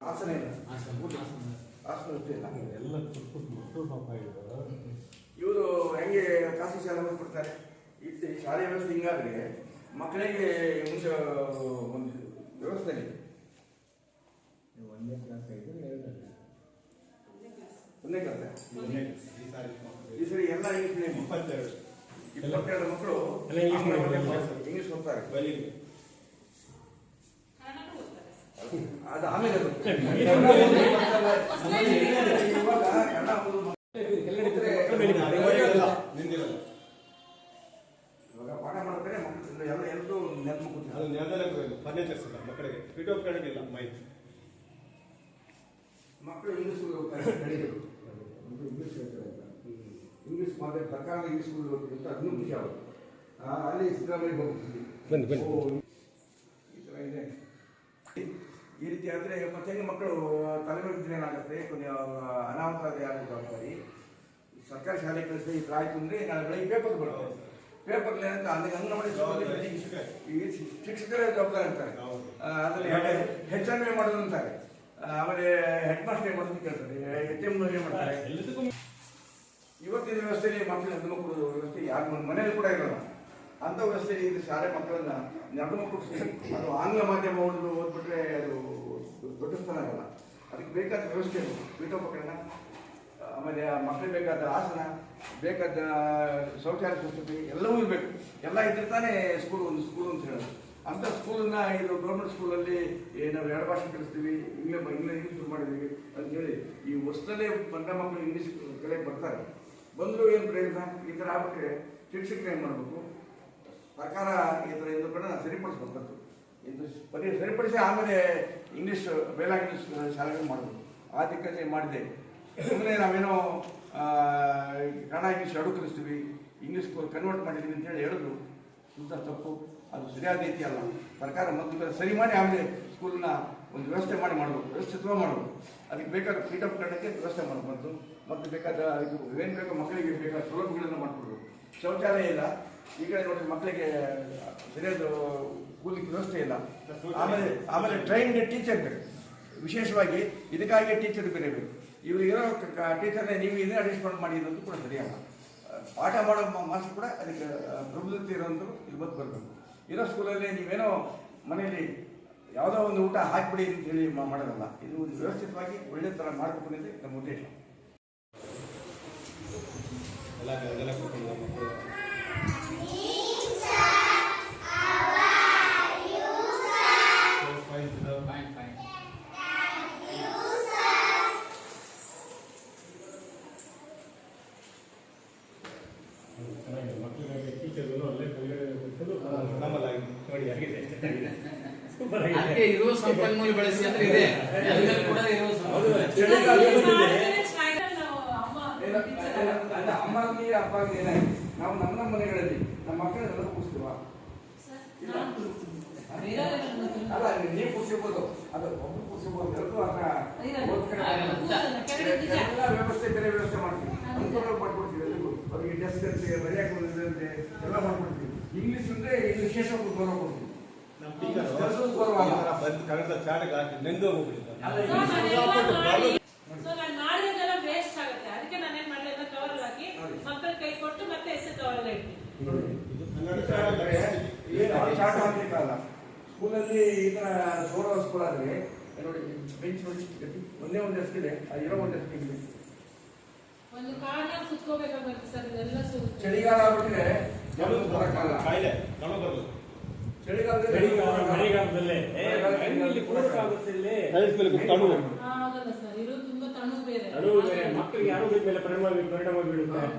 ಹಾಸನ ಇಲ್ಲ ಹಾಸನ ಅಷ್ಟೇ ಎಲ್ಲ ಇವರು ಹೆಂಗೆ ಖಾಸಗಿ ಶಾಲೆ ಕೊಡ್ತಾರೆ? ಇತ್ತು ಶಾಲೆ ವ್ಯವಸ್ಥೆ ಹಿಂಗಾದ್ರೆ ಮಕ್ಕಳಿಗೆ ಮುಂಚೆ ಒಂದು ವ್ಯವಸ್ಥೆ ಇದೆ. ನೀವು ಒಂದನೇ ಕ್ಲಾಸ್ ಐದು ಎರಡನೇ ಒಂದೇ ಕ್ಲಾಸ್ ಈ ಸಾರಿ ಈ ಸರಿ ಎಲ್ಲ ಇಂಗ್ಲೀಷ್ ಇಪ್ಪತ್ತೆರಡು. ಇಪ್ಪತ್ತೆರಡು ಮಕ್ಕಳು ಇಂಗ್ಲೀಷ್ ಓದ್ತಾರೆ ಬಲಿಗೆ ಅದು ಆಮೇಲೆ. ಇವಾಗ ಪಾಠ ಮಾಡಿದ್ರೆ ಮಕ್ಕಳು ಎಲ್ಲ ಎಲ್ಲರೂ ನೆನಪು ಕೂತಿದ್ದಾರೆ ಅದು ನೆಲದಲ್ಲಿ ಫರ್ನಿಚರ್ಸ್ ಇಲ್ಲ ಮಕ್ಕಳಿಗೆ. ಪೀಠೋಪಕರಣ ಇಲ್ಲ ಮಾಹಿತಿ ಮಕ್ಕಳು ಇಂಗ್ಲಿಷ್ ಸ್ಕೂಲ್ ಇಂಗ್ಲೀಷ್ ಹೇಳ್ತಾರೆ ಅಂತ. ಇಂಗ್ಲಿಷ್ ಮಾತ್ರ ಸರ್ಕಾರ ಇಂಗ್ಲಿಷ್ ಸ್ಕೂಲ್ ಹೋಗ್ತಿದ್ದಂತ ಅದನ್ನು ಖುಷಿ ಆಗುತ್ತೆ ಆ, ಅಲ್ಲಿ ಸಿದ್ದರಾಮಯ್ಯ ಹೋಗ್ತೀವಿ ಬನ್ನಿ, ಬನ್ನಿ. ಓ, ಈ ಥರ ಇದೆ. ಈ ರೀತಿ ಆದರೆ ಮತ್ತೆ ಹೆಂಗೆ ಮಕ್ಕಳು ತಲೆಬಿಡ್ತೀನಿ ಏನಾಗುತ್ತೆ? ಕೊನೆ ಅನಾಹುತ ಜವಾಬ್ದಾರಿ ಸರ್ಕಾರಿ ಶಾಲೆ ಕಳಿಸಿದ ಈ ಆಯಿತು ಅಂದರೆ ನಾಳೆ ಬೆಳಗ್ಗೆ ಪೇಪರ್ ಬರ್ತದೆ ಪೇಪರ್ ಏನಂತ ಅಲ್ಲಿ ಅಂಗನವಾಡಿ ಈ ಶಿಕ್ಷಕರೇ ಜವಾಬ್ದಾರಿ ಅಂತಾರೆ. ಅದರಲ್ಲಿ ಹೆಚ್ ಎಂ ಎ ಮಾಡೋದು ಅಂತಾರೆ? ಆಮೇಲೆ ಹೆಡ್ ಮಾಸ್ಟರ್ ಏನು ಮಾಡೋದು ಕೇಳ್ತಾರೆ? ಹೆಚ್ ಎಂ ಏನು ಮಾಡ್ತಾರೆ? ಇವತ್ತಿನ ವ್ಯವಸ್ಥೆಯಲ್ಲಿ ಮಕ್ಕಳು ನಡುಮಕ್ಕಳು ವ್ಯವಸ್ಥೆ ಯಾರು ಮನೆಯಲ್ಲಿ ಕೂಡ ಇರೋಲ್ಲ. ಅಂಥ ವ್ಯವಸ್ಥೆಯಲ್ಲಿ ಇದು ಶಾಲೆ ಮಕ್ಕಳನ್ನ ಮಕ್ಕಳು ಅದು ಆಂಗ್ಲ ಮಾಧ್ಯಮ ಒಂದು ದೊಡ್ಡ ಸ್ಥಾನ ಆಗಲ್ಲ ಅದಕ್ಕೆ ಬೇಕಾದ ವ್ಯವಸ್ಥೆ. ಪೀಠೋಪಕರಣ, ಆಮೇಲೆ ಮಕ್ಕಳಿಗೆ ಬೇಕಾದ ಆಸನ, ಬೇಕಾದ ಶೌಚಾಲಯ ಸಂಸ್ಕೃತಿ ಎಲ್ಲವೂ ಇರಬೇಕು ಎಲ್ಲ ಇದ್ರೆ ತಾನೇ ಸ್ಕೂಲ್ ಒಂದು ಸ್ಕೂಲ್ ಅಂತ ಹೇಳೋದು. ಅಂತ ಸ್ಕೂಲನ್ನ ಇದು ಗೌರ್ಮೆಂಟ್ ಸ್ಕೂಲಲ್ಲಿ ನಾವು ಎರಡು ಭಾಷೆ ಕಲಿಸ್ತೀವಿ ಇಂಗ್ಲೀಷ್ ಇಂಗ್ಲೀಷ್ ಶುರು ಮಾಡಿದ್ದೀವಿ ಅಂತ ಹೇಳಿ ಈ ಹೊಸದಲ್ಲೇ ಬಂದ ಮಕ್ಕಳು ಇಂಗ್ಲೀಷ್ ಕಲಿಯಕ್ಕೆ ಬರ್ತಾರೆ. ಬಂದರೂ ಏನು ಪ್ರಯತ್ನ ಈ ಥರ ಆಗ್ಬಿಟ್ರೆ ಶಿಕ್ಷಕರು ಏನು ಮಾಡಬೇಕು? ಸರ್ಕಾರ ಈ ಥರ ಇದು ಸರಿಪಡಿಸ್ಬೇಕು ಇದು ಪರಿ ಸರಿಪಡಿಸಿ ಆಮೇಲೆ ಇಂಗ್ಲೀಷ್ ಬೇಲ ಇಂಗ್ಲೀಷ್ ಶಾಲೆಗಳು ಮಾಡಬೇಕು ಆ ದಿಕ್ಕಲ್ಲಿ ಮಾಡಿದೆ. ಸುಮ್ಮನೆ ನಾವೇನೋ ಕನ್ನಡ ಇಂಗ್ಲೀಷ್ ಎರಡು ಕಲಿಸ್ತೀವಿ ಇಂಗ್ಲೀಷ್ ಕನ್ವರ್ಟ್ ಮಾಡಿದ್ದೀವಿ ಅಂತ ಹೇಳಿ ಹೇಳಿದ್ರು. ಸುಂದರ ತಪ್ಪು. ಅದು ಸರಿಯಾದ ರೀತಿ ಅಲ್ಲ. ಸರ್ಕಾರ ಮೊದಲು ಸರಿ ಮಾಡಿ ಆಮೇಲೆ ಸ್ಕೂಲ್ನ ಒಂದು ವ್ಯವಸ್ಥೆ ಮಾಡಿ ಮಾಡಬೇಕು ವ್ಯವಸ್ಥಿತವಾಗಿ ಮಾಡಬೇಕು. ಅದಕ್ಕೆ ಬೇಕಾದ ಪೀಠೋಪಕರಣಕ್ಕೆ ವ್ಯವಸ್ಥೆ ಮಾಡಬಾರ್ದು ಮತ್ತು ಬೇಕಾದ ಇದು ಏನು ಬೇಕೋ ಮಕ್ಕಳಿಗೆ ಬೇಕಾದ ಸೌಲಭ್ಯಗಳನ್ನು ಮಾಡಿಕೊಡ್ಬೇಕು. ಶೌಚಾಲಯ ಇಲ್ಲ. ಈ ಕಡೆ ನೋಡಿ ಮಕ್ಕಳಿಗೆ ಸರಿಯಾದ ಕೂಲಿಗೆ ವ್ಯವಸ್ಥೆ ಇಲ್ಲ. ಆಮೇಲೆ ಆಮೇಲೆ ಟ್ರೈನ್ಡ್ ಟೀಚರ್ ಬೇಕು ವಿಶೇಷವಾಗಿ ಇದಕ್ಕಾಗಿ ಟೀಚರ್ ಬೇರೆ ಬೇಕು ಇವರು ಇರೋ ಟೀಚರ್ನೇ ನೀವು ಇದೇ ಅಡ್ಜಸ್ಟ್ಮೆಂಟ್ ಮಾಡಿ ಅನ್ನೋದು ಕೂಡ ಸರಿಯಲ್ಲ. ಪಾಠ ಮಾಡೋ ಮಾಸ್ಟರ್ ಕೂಡ ಅದಕ್ಕೆ ಪ್ರಬುದ್ಧತೆ ಇರೋದು ಇಲ್ಲಿ ಬರಬೇಕು. ಇರೋ ಸ್ಕೂಲಲ್ಲಿ ನೀವೇನೋ ಮನೆಯಲ್ಲಿ ಯಾವುದೋ ಒಂದು ಊಟ ಹಾಕಿಬಿಡಿ ಅಂತ ಹೇಳಿ ಮಾಡೋದಲ್ಲ. ಇದು ಒಂದು ವ್ಯವಸ್ಥಿತವಾಗಿ ಒಳ್ಳೆ ಥರ ಮಾಡಬೇಕು ಅನ್ನೋದೇ ನಮ್ಮ ಉದ್ದೇಶ. ಎಲ್ಲ ಮಕ್ಕಳು ಅದಕ್ಕೆ ಇರೋ ಇರುವ ಸಂಪನ್ಮೂಲ ಬಳಸಿ ಅಂದ್ರೆ ಇದೆ. ಎಲ್ಲರೂ ಕೂಡ ಇರೋ ಏನಾಯ್ತು ನಾವು ನಮ್ಮ ನಮ್ಮ ಮನೆಗಳಲ್ಲಿ ನಮ್ಮ ಮಕ್ಕಳನ್ನೆಲ್ಲ ಕೂರಿಸ್ತೀವ? ಅಲ್ಲ ನೀವು ಕೂರಿಸಿರ್ಬೋದು ಅದು ಒಬ್ರು ಕೂರಿಸಿರ್ಬೋದು ಎಲ್ಲರೂ ಎಲ್ಲ ವ್ಯವಸ್ಥೆ ಬೇರೆ ವ್ಯವಸ್ಥೆ ಮಾಡ್ತೀವಿ. ಅನುಕೂಲ ಮಾಡ್ಕೊಡ್ತೀವಿ ಎಲ್ಲರಿಗೂ ಅವ್ರಿಗೆ ಡೆಸ್ಕ್ ಅಂತೆ ಬರೆಯಕ್ಕೆ ಎಲ್ಲ ಮಾಡ್ಕೊಡ್ತೀವಿ. ಇಂಗ್ಲೀಷ್ ಅಂದ್ರೆ ಇಲ್ಲಿ ವಿಶೇಷವಾಗಿ ಗೌರವ ಕೊಡ್ತೀವಿ ನಮ್ಮ ಟೀಚರ್ ಕೆಲಸದ ಗೌರವ ಕನ್ನಡದ ಚಾಟಕ್ಕೆ ಹಾಕಿ ನೆಂದು ಹೋಗ್ಬಿಟ್ಟಿದ್ದಾರೆ ಸೊ ನಾನು ವೇಸ್ಟ್ ಆಗುತ್ತೆ. ಅದಕ್ಕೆ ಮಾಡಿದೆ ಕವರ್ ಹಾಕಿ ಮಕ್ಕಳ ಕೈ ಕೊಟ್ಟು ಮತ್ತೆ ಎಸೆ ಕವರ್ ಚಾಟ ಸ್ಕೂಲಲ್ಲಿ ಸ್ಕೂಲ್ ಆದ್ರೆ ನೋಡಿ ಬೆಂಚ್ ನೋಡಿ ಒಂದೇ ಒಂದು ಇದೆ. ಆ ಇರೋ ಒಂದು ಇದೆ. ಒಂದು ಕಾರ್ನ ಸುತ್ಕೋಬೇಕಾಗುತ್ತೆ ಸರ್. ಇದೆಲ್ಲ ಸುತ್ತ. ಚಳಿಗಾಲ ಆಗ್ಬಿಟ್ರೆ ಜನರು ಬರಕ್ಕಾಗಲ್ಲ. ಕಾಯಿಲೆ. ಬರಲ್ಲ. ಚಳಿಗಾಲದಲ್ಲಿ ಬೇರೆ. ಮಕ್ಕಳಿಗೆ ಆರೋಗ್ಯದ ಮೇಲೆ ಪರಿಣಾಮ ಪರಿಣಾಮ ಬೀಳುತ್ತೆ. ಸರ್.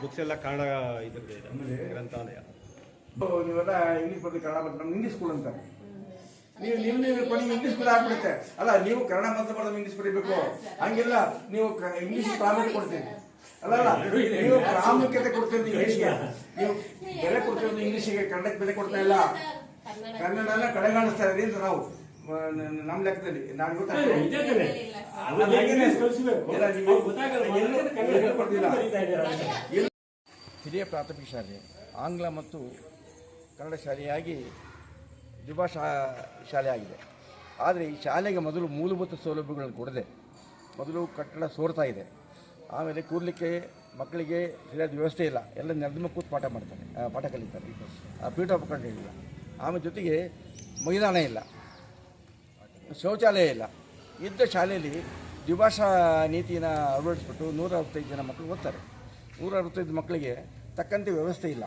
ಬುಕ್ಸ್ ಎಲ್ಲ ಕನ್ನಡ ಇದ್ರದ್ದು ಇದೆ. ಗ್ರಂಥಾಲಯ. ನೀವೆಲ್ಲ ಇಂಗ್ಲೀಷ್ ಬರ್ತೀವಿ ಕನ್ನಡ ಬರ್ತೀವಿ ನಮ್ಮ ಇಂಗ್ಲಿಷ್ ಸ್ಕೂಲ್ ಅಂತಾರೆ. ನೀವು ನಿಮ್ಮ ನೀವು ಕೊನೆಗೆ ಇಂಗ್ಲಿಷ್ ಸ್ಕೂಲ್ ಆಗ್ಬಿಡುತ್ತೆ. ಅಲ್ಲ ನೀವು ಕನ್ನಡ ಮಾತ್ರ ಇಂಗ್ಲೀಷ್ ಇಂಗ್ಲಿಷ್ ಬರೀಬೇಕು ಹಂಗಿಲ್ಲ. ನೀವು ಇಂಗ್ಲೀಷ್ ಇಂಗ್ಲಿಷ್ ಪ್ರಾಮುಖ್ಯತೆ ಕೊಡ್ತೀರಿ. ಅಲ್ಲ ನೀವು ಪ್ರಾಮುಖ್ಯತೆ ಕೊಡ್ತಿರೋದು ಇಂಗ್ಲಿಷ್ಗೆ ನೀವು ಬೆಲೆ ಕೊಡ್ತಿರೋದು ಇಂಗ್ಲಿಷ್ಗೆ ಕನ್ನಡಕ್ಕೆ ಬೆಲೆ ಕೊಡ್ತಾ ಇಲ್ಲ. ಕನ್ನಡನ ಕಡೆಗಾಣಿಸ್ತಾ ಇದ್ದೀವಿ ಅಂತ ನಾವು ನಮ್ಮ ಲೆಕ್ಕದಲ್ಲಿ. ನಾನು ಕನ್ನಡ. ಹಿರಿಯ ಪ್ರಾಥಮಿಕ ಶಾಲೆ ಆಂಗ್ಲ ಮತ್ತು ಕನ್ನಡ ಶಾಲೆಯಾಗಿ ದ್ವಿಭಾಷಾ ಶಾಲೆ ಆಗಿದೆ. ಆದರೆ ಈ ಶಾಲೆಗೆ ಮೊದಲು ಮೂಲಭೂತ ಸೌಲಭ್ಯಗಳನ್ನು ಕೊಡದೆ ಮೊದಲು ಕಟ್ಟಡ ಸೋರ್ತಾ ಇದೆ. ಆಮೇಲೆ ಕೂರ್ಲಿಕ್ಕೆ ಮಕ್ಕಳಿಗೆ ಸರಿಯಾದ ವ್ಯವಸ್ಥೆ ಇಲ್ಲ. ಎಲ್ಲ ನೆಲದ ಕೂತು ಪಾಠ ಮಾಡ್ತಾರೆ ಪಾಠ ಕಲಿತಾರೆ. ಆ, ಪೀಠೋಪಕರಣ ಇಲ್ಲ. ಆಮೇಲೆ ಜೊತೆಗೆ ಮೈದಾನ ಇಲ್ಲ. ಶೌಚಾಲಯ ಇಲ್ಲ. ಇದ್ದ ಶಾಲೆಯಲ್ಲಿ ದ್ವಿಭಾಷಾ ನೀತಿನ ಅಳವಡಿಸ್ಬಿಟ್ಟು ನೂರ ಅರವತ್ತೈದು ಜನ ಮಕ್ಕಳು ಓದ್ತಾರೆ. ನೂರ ಅರವತ್ತೈದು ಮಕ್ಕಳಿಗೆ ತಕ್ಕಂತೆ ವ್ಯವಸ್ಥೆ ಇಲ್ಲ.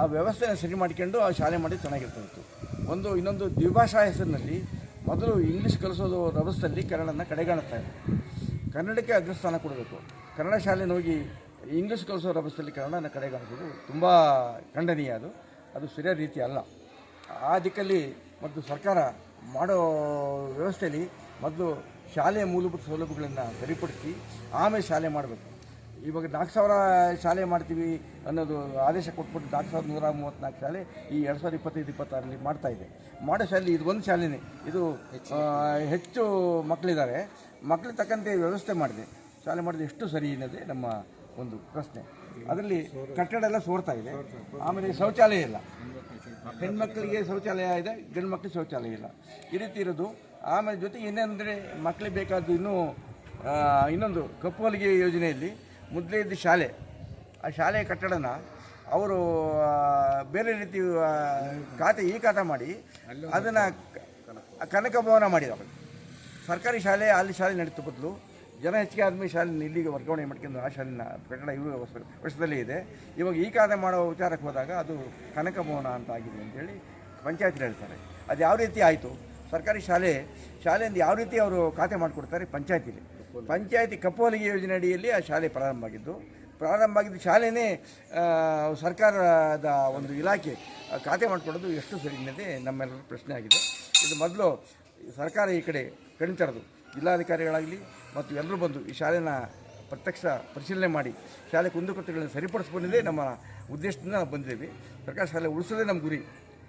ಆ ವ್ಯವಸ್ಥೆನ ಸರಿ ಮಾಡ್ಕೊಂಡು ಆ ಶಾಲೆ ಮಾಡಿ ಚೆನ್ನಾಗಿರ್ತಿತ್ತು ಒಂದು ಇನ್ನೊಂದು ದ್ವಿಭಾಷಾ ಹೆಸರಿನಲ್ಲಿ ಮೊದಲು ಇಂಗ್ಲೀಷ್ ಕಲಿಸೋದು ರಭಸದಲ್ಲಿ ಕನ್ನಡನ ಕಡೆಗಾಣಿಸ್ತಾ ಕನ್ನಡಕ್ಕೆ ಅಗ್ರಸ್ಥಾನ ಕೊಡಬೇಕು. ಕನ್ನಡ ಶಾಲೆನ ಹೋಗಿ ಇಂಗ್ಲೀಷ್ ಕಲಿಸೋ ರಭಸದಲ್ಲಿ ಕನ್ನಡನ ಕಡೆಗಾಣಿಸೋದು ತುಂಬ ಖಂಡನೀಯ ಅದು. ಅದು ಸರಿಯಾದ ರೀತಿ ಅಲ್ಲ. ಆ ದಿಕ್ಕಲ್ಲಿ ಮತ್ತು ಸರ್ಕಾರ ಮಾಡೋ ವ್ಯವಸ್ಥೆಯಲ್ಲಿ ಮೊದಲು ಶಾಲೆಯ ಮೂಲಭೂತ ಸೌಲಭ್ಯಗಳನ್ನು ಸರಿಪಡಿಸಿ ಆಮೇಲೆ ಶಾಲೆ ಮಾಡಬೇಕು. ಇವಾಗ ನಾಲ್ಕು ಸಾವಿರ ಶಾಲೆ ಮಾಡ್ತೀವಿ ಅನ್ನೋದು ಆದೇಶ ಕೊಟ್ಬಿಟ್ಟು ನಾಲ್ಕು ಸಾವಿರದ ನೂರ ಮೂವತ್ತ್ನಾಲ್ಕು ಶಾಲೆ ಈ ಎರಡು ಸಾವಿರದ ಇಪ್ಪತ್ತೈದು ಇಪ್ಪತ್ತಾರಲ್ಲಿ ಮಾಡ್ತಾಯಿದೆ ಮಾಡೋ ಶಾಲೆ, ಇದು ಒಂದು ಶಾಲೆನೇ. ಇದು ಹೆಚ್ಚು ಮಕ್ಕಳಿದ್ದಾರೆ. ಮಕ್ಕಳಿಗೆ ತಕ್ಕಂತೆ ವ್ಯವಸ್ಥೆ ಮಾಡಿದೆ. ಶಾಲೆ ಮಾಡಿದ್ರೆ ಎಷ್ಟು ಸರಿ ಅನ್ನೋದೇ ನಮ್ಮ ಒಂದು ಪ್ರಶ್ನೆ. ಅದರಲ್ಲಿ ಕಟ್ಟಡ ಎಲ್ಲ ಸೋರ್ತಾ ಇದೆ. ಆಮೇಲೆ ಶೌಚಾಲಯ ಇಲ್ಲ. ಹೆಣ್ಮಕ್ಳಿಗೆ ಶೌಚಾಲಯ ಇದೆ ಗಂಡು ಮಕ್ಕಳಿಗೆ ಶೌಚಾಲಯ ಇಲ್ಲ. ಈ ರೀತಿ ಇರೋದು. ಆಮೇಲೆ ಜೊತೆಗೆ ಇನ್ನೇನೆಂದರೆ ಮಕ್ಕಳಿಗೆ ಬೇಕಾದ್ದು ಇನ್ನೂ ಇನ್ನೊಂದು ಕಪ್ಪು ಹೊಲಿಗೆ ಯೋಜನೆಯಲ್ಲಿ ಮೊದಲೇ ಇದ್ದ ಶಾಲೆ, ಆ ಶಾಲೆಯ ಕಟ್ಟಡನ ಅವರು ಬೇರೆ ರೀತಿ ಖಾತೆ, ಈ ಖಾತೆ ಮಾಡಿ, ಅದನ್ನು ಕನಕ ಭವನ ಮಾಡಿದ್ದಾರೆ ಸರ್ಕಾರಿ ಶಾಲೆ, ಅಲ್ಲಿ ಶಾಲೆ ನಡೀತು ಬದಲು ಜನ ಹೆಚ್ಚಿಗೆ ಆದಮೇಲೆ ಶಾಲೆ ಇಲ್ಲಿಗೆ ವರ್ಗಾವಣೆ ಮಾಡ್ಕೊಂಡು ಆ ಶಾಲೆನ ಕಟ್ಟಡ ಇವರು ವರ್ಷದಲ್ಲೇ ಇದೆ. ಇವಾಗ ಈ ಕಾರ್ಯ ಮಾಡೋ ವಿಚಾರಕ್ಕೆ ಹೋದಾಗ ಅದು ಕನಕ ಭವನ ಅಂತ ಆಗಿದೆ ಅಂತೇಳಿ ಪಂಚಾಯತ್ ಹೇಳ್ತಾರೆ. ಅದು ಯಾವ ರೀತಿ ಆಯಿತು? ಸರ್ಕಾರಿ ಶಾಲೆ, ಶಾಲೆಯಿಂದ ಯಾವ ರೀತಿ ಅವರು ಖಾತೆ ಮಾಡಿಕೊಡ್ತಾರೆ? ಪಂಚಾಯತಿಲಿ. ಪಂಚಾಯತಿ ಕಪ್ಪು ಹೊಲಿಗೆ ಯೋಜನೆ ಅಡಿಯಲ್ಲಿ ಆ ಶಾಲೆ ಪ್ರಾರಂಭ ಆಗಿದ್ದು, ಪ್ರಾರಂಭ ಆಗಿದ್ದ ಶಾಲೆನೇ ಸರ್ಕಾರದ ಒಂದು ಇಲಾಖೆ ಖಾತೆ ಮಾಡಿಕೊಡೋದು ಎಷ್ಟು ಸರಿ ಅನ್ನೋದೇ ನಮ್ಮೆಲ್ಲರ ಪ್ರಶ್ನೆ ಆಗಿದೆ. ಇದು ಮೊದಲು ಸರ್ಕಾರ ಈ ಕಡೆ ಕಣ್ತರದು ಜಿಲ್ಲಾಧಿಕಾರಿಗಳಾಗಲಿ ಮತ್ತು ಎಲ್ಲರೂ ಬಂದು ಈ ಶಾಲೆನ ಪ್ರತ್ಯಕ್ಷ ಪರಿಶೀಲನೆ ಮಾಡಿ ಶಾಲೆ ಕುಂದುಕೊರತೆಗಳನ್ನು ಸರಿಪಡಿಸ್ಕೊಂಡಿದ್ದೇ ನಮ್ಮ ಉದ್ದೇಶದಿಂದ ನಾವು ಬಂದಿದ್ದೀವಿ. ಸರ್ಕಾರ ಶಾಲೆ ಉಳಿಸೋದೇ ನಮ್ಮ ಗುರಿ.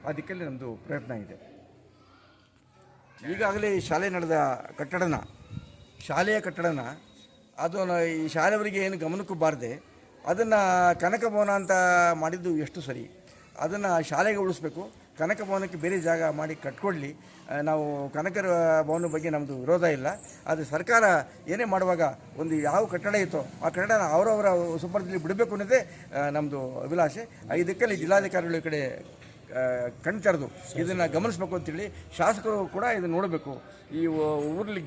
ಆ ದಿಕ್ಕಲ್ಲಿ ನಮ್ಮದು ಪ್ರಯತ್ನ ಇದೆ. ಈಗಾಗಲೇ ಈ ಶಾಲೆ ನಡೆದ ಕಟ್ಟಡನ, ಶಾಲೆಯ ಕಟ್ಟಡನ, ಅದು ಈ ಶಾಲೆಯವರಿಗೆ ಏನು ಗಮನಕ್ಕೂ ಬಾರದೆ ಅದನ್ನು ಕನಕ ಭವನ ಅಂತ ಮಾಡಿದ್ದು ಎಷ್ಟು ಸರಿ. ಅದನ್ನು ಶಾಲೆಗೆ ಉಳಿಸ್ಬೇಕು. ಕನಕ ಭವನಕ್ಕೆ ಬೇರೆ ಜಾಗ ಮಾಡಿ ಕಟ್ಕೊಡ್ಲಿ ನಾವು ಕನಕ ಭವನ ಬಗ್ಗೆ ನಮ್ಮದು ವಿರೋಧ ಇಲ್ಲ. ಆದರೆ ಸರ್ಕಾರ ಏನೇ ಮಾಡುವಾಗ ಒಂದು ಯಾವ ಕಟ್ಟಡ ಇತ್ತೋ ಆ ಕಟ್ಟಡನ ಅವರವರ ಸುಪರ್ದಲ್ಲಿ ಬಿಡಬೇಕು ಅನ್ನೋದೇ ನಮ್ಮದು ಅಭಿಲಾಷೆ. ಇದಕ್ಕಲ್ಲಿ ಜಿಲ್ಲಾಧಿಕಾರಿಗಳ ಈ ಕಡೆ ಕಣ್ ತೆರೆದು ಇದನ್ನು ಗಮನಿಸಬೇಕು ಅಂತೇಳಿ ಶಾಸಕರು ಕೂಡ ಇದನ್ನು ನೋಡಬೇಕು. ಈ ಊರಲ್ಲಿ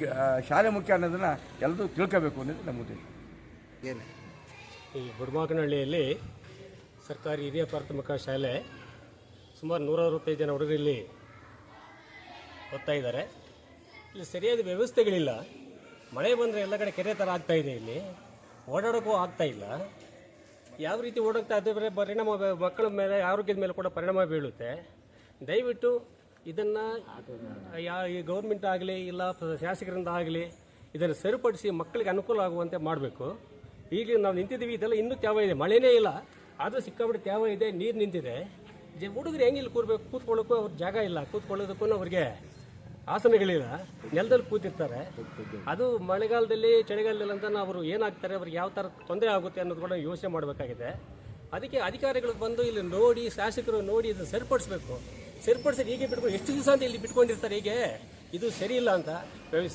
ಶಾಲೆ ಮುಖ್ಯ ಅನ್ನೋದನ್ನು ಎಲ್ಲರೂ ತಿಳ್ಕೋಬೇಕು ಅನ್ನೋದು ನಮ್ಮ ಉದ್ದೇಶ. ಈ ಬುಡಮಾಕನಹಳ್ಳಿಯಲ್ಲಿ ಸರ್ಕಾರಿ ಹಿರಿಯ ಪ್ರಾಥಮಿಕ ಶಾಲೆ ಸುಮಾರು ನೂರ ಅರವತ್ತೈದು ಜನ ಹುಡುಗರು ಇಲ್ಲಿ ಓದ್ತಾ ಇದ್ದಾರೆ ಇಲ್ಲಿ ಸರಿಯಾದ ವ್ಯವಸ್ಥೆಗಳಿಲ್ಲ. ಮಳೆ ಬಂದರೆ ಎಲ್ಲ ಕಡೆ ಕೆರೆ ಥರ ಆಗ್ತಾ ಇದೆ ಇಲ್ಲಿ. ಓಡಾಡೋಕ್ಕೂ ಆಗ್ತಾ ಇಲ್ಲ. ಯಾವ ರೀತಿ ಓಡೋಗ್ತಾ ಇದ್ದರೆ ಪರಿಣಾಮ ಮಕ್ಕಳ ಮೇಲೆ, ಆರೋಗ್ಯದ ಮೇಲೆ ಕೂಡ ಪರಿಣಾಮ ಬೀಳುತ್ತೆ. ದಯವಿಟ್ಟು ಇದನ್ನು, ಯಾ, ಈ ಗೌರ್ಮೆಂಟ್ ಆಗಲಿ, ಇಲ್ಲ ಶಾಸಕರಿಂದ ಆಗಲಿ, ಇದನ್ನು ಸರಿಪಡಿಸಿ ಮಕ್ಕಳಿಗೆ ಅನುಕೂಲ ಆಗುವಂತೆ ಮಾಡಬೇಕು. ಈಗ ನಾವು ನಿಂತಿದ್ದೀವಿ, ಇದೆಲ್ಲ ಇನ್ನೂ ತ್ಯಾವ ಇದೆ. ಮಳೆನೇ ಇಲ್ಲ, ಆದರೂ ಸಿಕ್ಕಾಬಿಟ್ಟು ತ್ಯಾವ ಇದೆ, ನೀರು ನಿಂತಿದೆ. ಹುಡುಗರು ಹೆಂಗೆ ಇಲ್ಲಿ ಕೂರ್ಬೇಕು? ಕೂತ್ಕೊಳ್ಳೋಕ್ಕೂ ಅವ್ರ ಜಾಗ ಇಲ್ಲ. ಕೂತ್ಕೊಳ್ಳೋದಕ್ಕೂ ಅವ್ರಿಗೆ ಆಸನಗಳಿಲ್ಲ. ನೆಲದಲ್ಲಿ ಕೂತಿರ್ತಾರೆ. ಅದು ಮಳೆಗಾಲದಲ್ಲಿ, ಚಳಿಗಾಲದಲ್ಲಿ ಅಂತ ಅವರು ಏನಾಗ್ತಾರೆ, ಅವ್ರಿಗೆ ಯಾವ ಥರ ತೊಂದರೆ ಆಗುತ್ತೆ ಅನ್ನೋದು ಕೂಡ ಯೋಚನೆ ಮಾಡಬೇಕಾಗಿದೆ. ಅದಕ್ಕೆ ಅಧಿಕಾರಿಗಳು ಬಂದು ಇಲ್ಲಿ ನೋಡಿ, ಶಾಸಕರು ನೋಡಿ ಇದನ್ನು ಸರಿಪಡಿಸ್ಬೇಕು. ಸರಿಪಡಿಸಿ ಹೀಗೆ ಬಿಟ್ಕೊಂಡು ಎಷ್ಟು ದಿವಸ ಅಂತ ಇಲ್ಲಿ ಬಿಟ್ಕೊಂಡಿರ್ತಾರೆ ಹೀಗೆ? ಇದು ಸರಿ ಇಲ್ಲ ಅಂತ.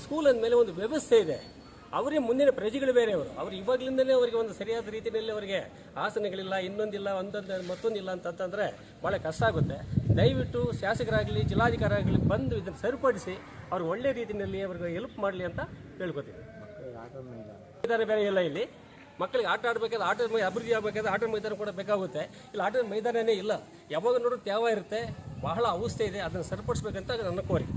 ಸ್ಕೂಲ್ ಅಂದಮೇಲೆ ಒಂದು ವ್ಯವಸ್ಥೆ ಇದೆ. ಅವರೇ ಮುಂದಿನ ಪ್ರಜೆಗಳು ಬೇರೆ ಅವರು ಅವ್ರು ಇವಾಗಲಿಂದಲೇ ಅವರಿಗೆ ಒಂದು ಸರಿಯಾದ ರೀತಿಯಲ್ಲಿ ಅವರಿಗೆ ಆಸನಗಳಿಲ್ಲ, ಇನ್ನೊಂದಿಲ್ಲ, ಒಂದೊಂದು, ಮತ್ತೊಂದಿಲ್ಲ ಅಂತಂತಂದರೆ ಭಾಳ ಕಷ್ಟ ಆಗುತ್ತೆ. ದಯವಿಟ್ಟು ಶಾಸಕರಾಗಲಿ ಜಿಲ್ಲಾಧಿಕಾರಿ ಆಗಲಿ ಬಂದು ಇದನ್ನು ಸರಿಪಡಿಸಿ ಅವ್ರು ಒಳ್ಳೆ ರೀತಿಯಲ್ಲಿ ಅವ್ರಿಗೆ ಹೆಲ್ಪ್ ಮಾಡಲಿ ಅಂತ ಹೇಳ್ಕೊತೀವಿ. ಮೈದಾನ ಬೇರೆ ಇಲ್ಲ ಇಲ್ಲಿ. ಮಕ್ಕಳಿಗೆ ಆಟ ಆಡಬೇಕಾದ್ರೆ ಆಟದ ಮೈ, ಅಭಿವೃದ್ಧಿ ಆಗಬೇಕಾದ್ರೆ ಆಟದ ಮೈದಾನ ಕೂಡ ಬೇಕಾಗುತ್ತೆ. ಇಲ್ಲಿ, ಆಟದ ಮೈದಾನನೇ ಇಲ್ಲ. ಯಾವಾಗ ನೋಡೋದು ತ್ಯಾವ ಇರುತ್ತೆ. ಬಹಳ ಅವಸ್ಥೆ ಇದೆ. ಅದನ್ನು ಸರಿಪಡಿಸ್ಬೇಕಂತ ನನ್ನ ಕೋರಿಕೆ.